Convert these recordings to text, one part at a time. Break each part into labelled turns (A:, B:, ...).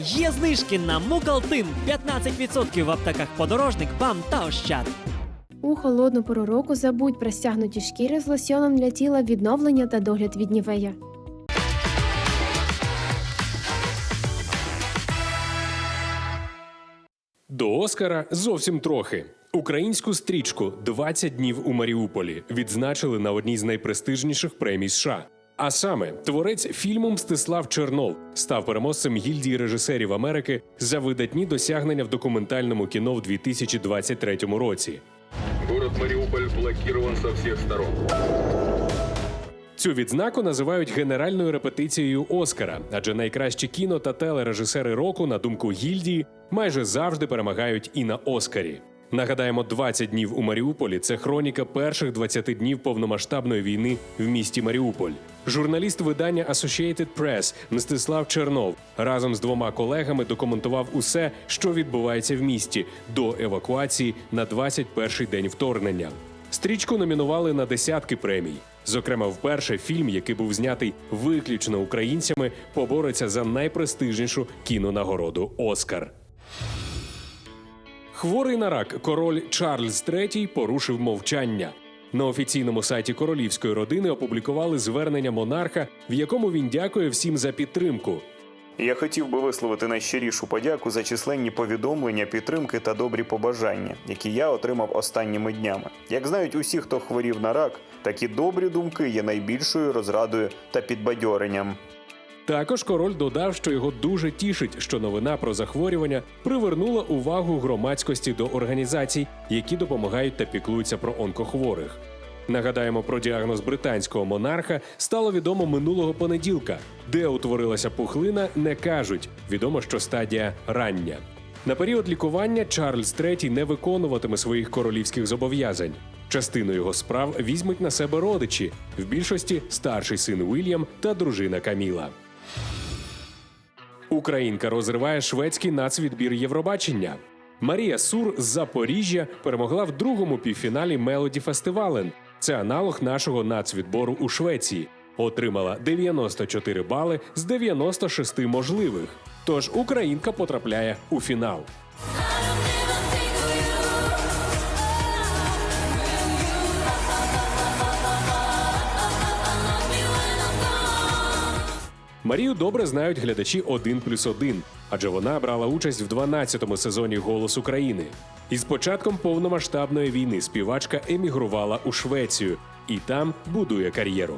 A: Є знижки на Мукалтин 15% в аптеках подорожник, БАМ та Ощад.
B: У холодну пору року забудь про стягнуті шкіри з лосьоном для тіла відновлення та догляд від нівея.
C: До Оскара зовсім трохи. Українську стрічку «20 днів у Маріуполі відзначили на одній з найпрестижніших премій США. А саме творець фільму Мстислав Чернов став переможцем гільдії режисерів Америки за видатні досягнення в документальному кіно в 2023 році.
D: Город Мариуполь блокирован со всех сторон.
C: Цю відзнаку називають генеральною репетицією Оскара, адже найкращі кіно та телережисери року, на думку гільдії, майже завжди перемагають і на Оскарі. Нагадаємо, 20 днів у Маріуполі це хроніка перших 20 днів повномасштабної війни в місті Маріуполь. Журналіст видання Associated Press Мстислав Чернов разом з двома колегами документував усе, що відбувається в місті до евакуації на 21-й день вторгнення. Стрічку номінували на десятки премій. Зокрема, вперше фільм, який був знятий виключно українцями, побореться за найпрестижнішу кінонагороду Оскар. Хворий на рак король Чарльз III порушив мовчання. На офіційному сайті королівської родини опублікували звернення монарха, в якому він дякує всім за підтримку.
E: Я хотів би висловити найщирішу подяку за численні повідомлення, підтримки та добрі побажання, які я отримав останніми днями. Як знають усі, хто хворів на рак, такі добрі думки є найбільшою розрадою та підбадьоренням.
C: Також король додав, що його дуже тішить, що новина про захворювання привернула увагу громадськості до організацій, які допомагають та піклуються про онкохворих. Нагадаємо, про діагноз британського монарха стало відомо минулого понеділка. Де утворилася пухлина, не кажуть. Відомо, що стадія рання. На період лікування Чарльз III не виконуватиме своїх королівських зобов'язань. Частину його справ візьмуть на себе родичі, в більшості старший син Уільям та дружина Каміла. Українка розриває шведський нацвідбір Євробачення. Марія Сур з Запоріжжя перемогла в другому півфіналі Мелоді Фестивален. Це аналог нашого нацвідбору у Швеції. Отримала 94 бали з 96 можливих. Тож українка потрапляє у фінал. Марію добре знають глядачі 1 плюс 1, адже вона брала участь в 12-му сезоні Голос України. Із початком повномасштабної війни співачка емігрувала у Швецію і там будує кар'єру.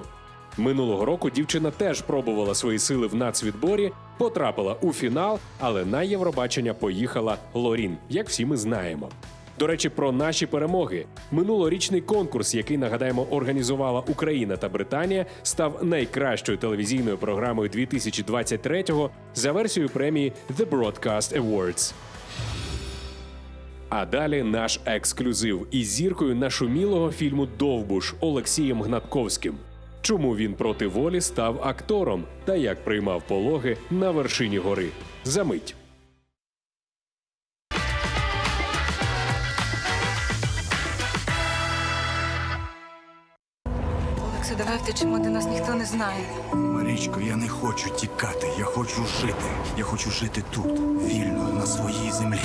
C: Минулого року дівчина теж пробувала свої сили в нацвідборі, потрапила у фінал, але на Євробачення поїхала Лорін, як всі ми знаємо. До речі, про наші перемоги. Минулорічний конкурс, який нагадаємо організувала Україна та Британія, став найкращою телевізійною програмою 2023-го за версією премії The Broadcast Awards. А далі наш ексклюзив із зіркою нашумілого фільму Довбуш Олексієм Гнатковським. Чому він проти волі став актором та як приймав пологи на вершині гори? Замить.
F: Давай втечемо, де нас ніхто не знає.
G: Марічко, я не хочу тікати, я хочу жити. Я хочу жити тут, вільно, на своїй землі.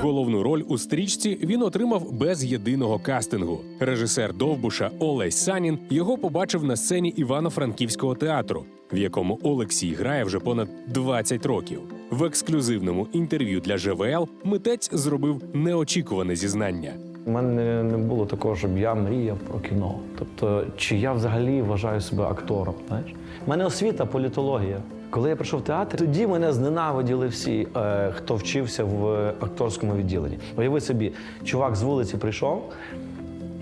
C: Головну роль у стрічці він отримав без єдиного кастингу. Режисер Довбуша Олесь Санін його побачив на сцені Івано-Франківського театру, в якому Олексій грає вже понад 20 років. В ексклюзивному інтерв'ю для ЖВЛ митець зробив неочікуване зізнання.
H: У мене не, було такого, щоб я мріяв про кіно. Тобто, чи я взагалі вважаю себе актором? Знаєш? У мене освіта політологія. Коли я прийшов в театр, тоді мене зненавиділи всі, е, хто вчився в акторському відділенні. Уяви собі, чувак з вулиці прийшов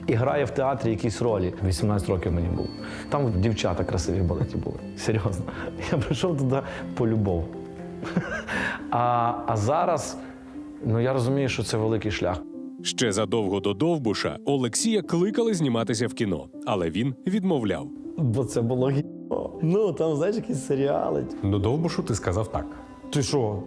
H: і грає в театрі якісь ролі. 18 років мені було. Там дівчата красиві в балеті були. Серйозно. Я прийшов туди по любов. А, а зараз ну, я розумію, що це великий шлях.
C: Ще задовго до Довбуша Олексія кликали зніматися в кіно, але він відмовляв.
H: Бо це було гіо. Ну, там, знаєш, якісь серіали.
I: До Довбушу ти сказав так.
H: Ти що?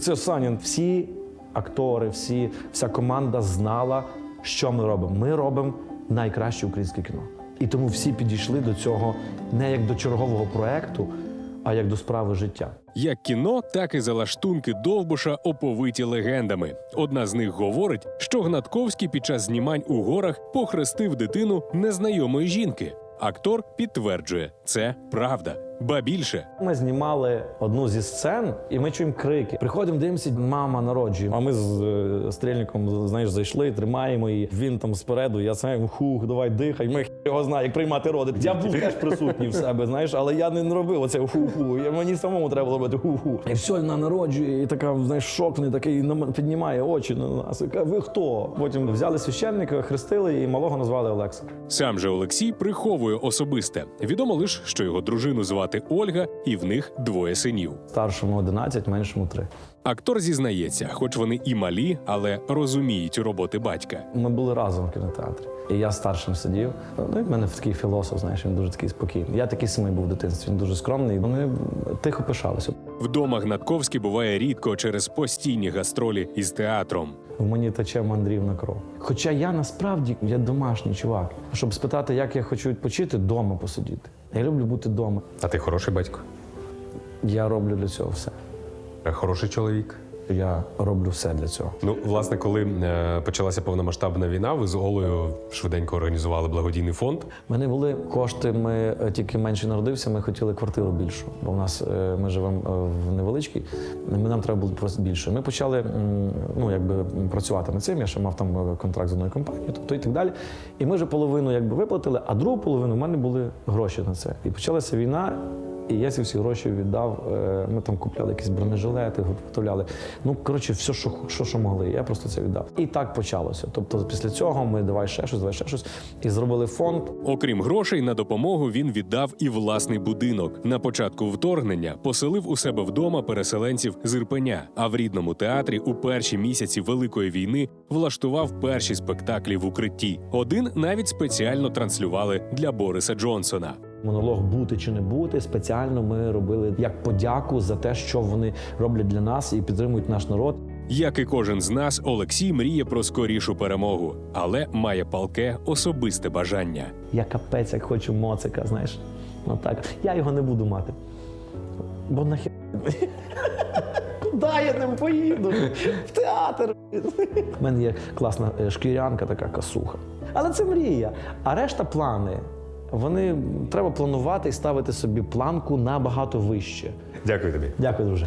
H: Це Санін. Всі актори, всі, вся команда знала, що ми робимо. Ми робимо найкраще українське кіно. І тому всі підійшли до цього не як до чергового проекту, а як до справи життя.
C: Як кіно, так і залаштунки Довбуша оповиті легендами. Одна з них говорить, що Гнатковський під час знімань у горах похрестив дитину незнайомої жінки. Актор підтверджує, це правда. Ба більше,
H: Ми знімали одну зі сцен, і ми чуємо крики. Приходимо, дивимося, мама народжує. А ми з е, стрільником, знаєш, зайшли, тримаємо її. Він там спереду, я сам хух, давай дихай. Ми його знає, як приймати роди. Я був теж присутній в себе, знаєш, але я не робив оце ху-ху. Я мені самому треба було робити ху-ху. І все, вона народжує, і така, знаєш, шок, вони такий піднімає очі на нас. І каже, ви хто? Потім взяли священника, хрестили і малого назвали Олекса.
C: сам же Олексій приховує особисте. Відомо лише, що його дружину звати Ольга, і в них двоє синів.
H: Старшому 11, меншому 3.
C: Актор зізнається, хоч вони і малі, але розуміють роботи батька.
H: Ми були разом в кінотеатрі. І я старшим сидів. Ну, і в мене такий філософ, знаєш, він дуже такий спокійний. Я такий самий був в дитинстві, він дуже скромний. Вони тихо пишалися.
C: Вдома Гнатковський буває рідко через постійні гастролі із театром.
H: В мені тече мандрівна кров. Хоча я насправді я домашній чувак. Щоб спитати, як я хочу відпочити, вдома посидіти. Я люблю бути вдома.
I: А ти хороший батько,
H: Я роблю для цього все.
I: хороший чоловік.
H: Я роблю все для цього.
I: Ну, власне, коли е, почалася повномасштабна війна, ви з Олею швиденько організували благодійний фонд.
H: У мене були кошти. Ми е, тільки менше народився. Ми хотіли квартиру більшу, бо в нас е, ми живемо в невеличкій. Ми нам треба було просто більше. Ми почали м, ну якби працювати над цим. Я ще мав там контракт з одною компанією, тобто і так далі. І ми вже половину якби виплатили, а другу половину в мене були гроші на це. І почалася війна. І я ці всі гроші віддав. Е, Ми там купляли якісь бронежилети, готували. Ну коротше, все, що, що, що могли. Я просто це віддав. І так почалося. Тобто, після цього ми давай ще щось, давай ще щось. І зробили фонд.
C: Окрім грошей, на допомогу він віддав і власний будинок. На початку вторгнення поселив у себе вдома переселенців з Ірпеня. А в рідному театрі у перші місяці Великої війни влаштував перші спектаклі в укритті. Один навіть спеціально транслювали для Бориса Джонсона.
H: Монолог бути чи не бути спеціально ми робили як подяку за те, що вони роблять для нас і підтримують наш народ.
C: Як і кожен з нас, Олексій мріє про скорішу перемогу, але має палке особисте бажання.
H: Я капець, як хочу моцика, знаєш. Ну так. Я його не буду мати. Бо нахер. Куди я ним поїду? В театр. У мене є класна е, шкірянка, така касуха. Але це мрія. А решта плани. Вони треба планувати і ставити собі планку набагато вище.
I: Дякую тобі.
H: Дякую, друже.